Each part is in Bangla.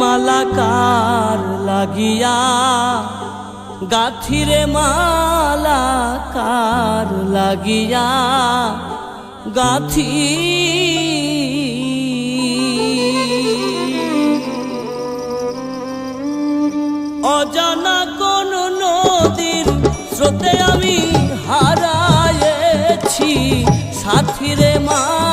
মালাকার লাগিয়া গাথিরে মালাকার লাগিয়া গাথি। অজানা কোন নদীর স্রোতে আমি হারায়েছি সাথীরে মালা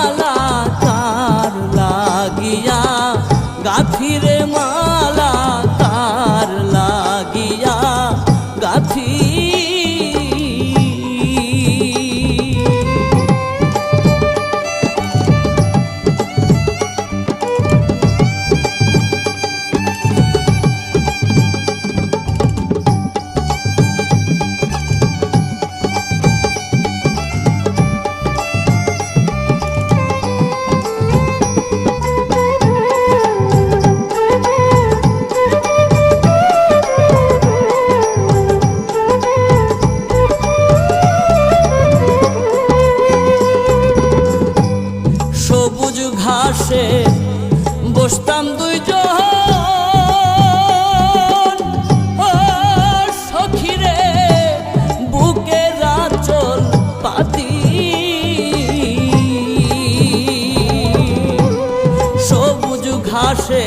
ঘাসে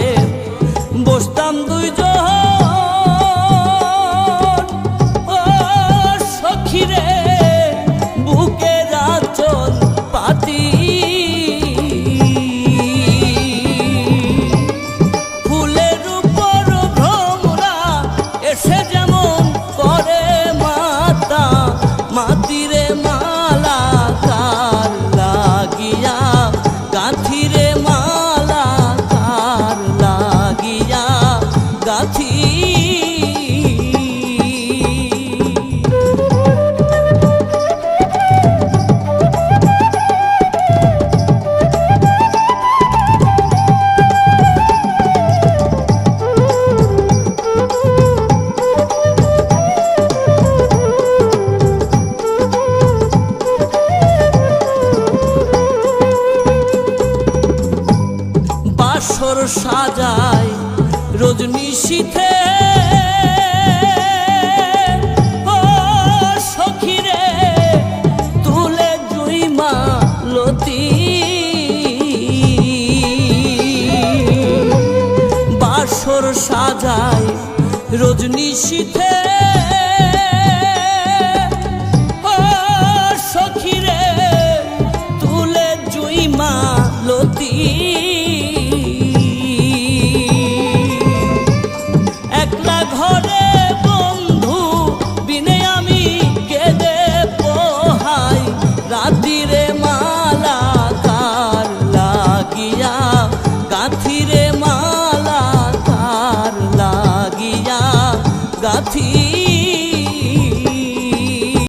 বসতাম দুইজন। ও সখিরে, বুকে রাচল পাতি। ফুলের উপর ভ্রমরা এসে যেমন করে মাতা মাতিরে মালা কার লাগিয়া, গাথিরে মালা সাজায় রজনী শীতে সখিরে তুলে লতি। বাসর সাজায় রজনী শীতে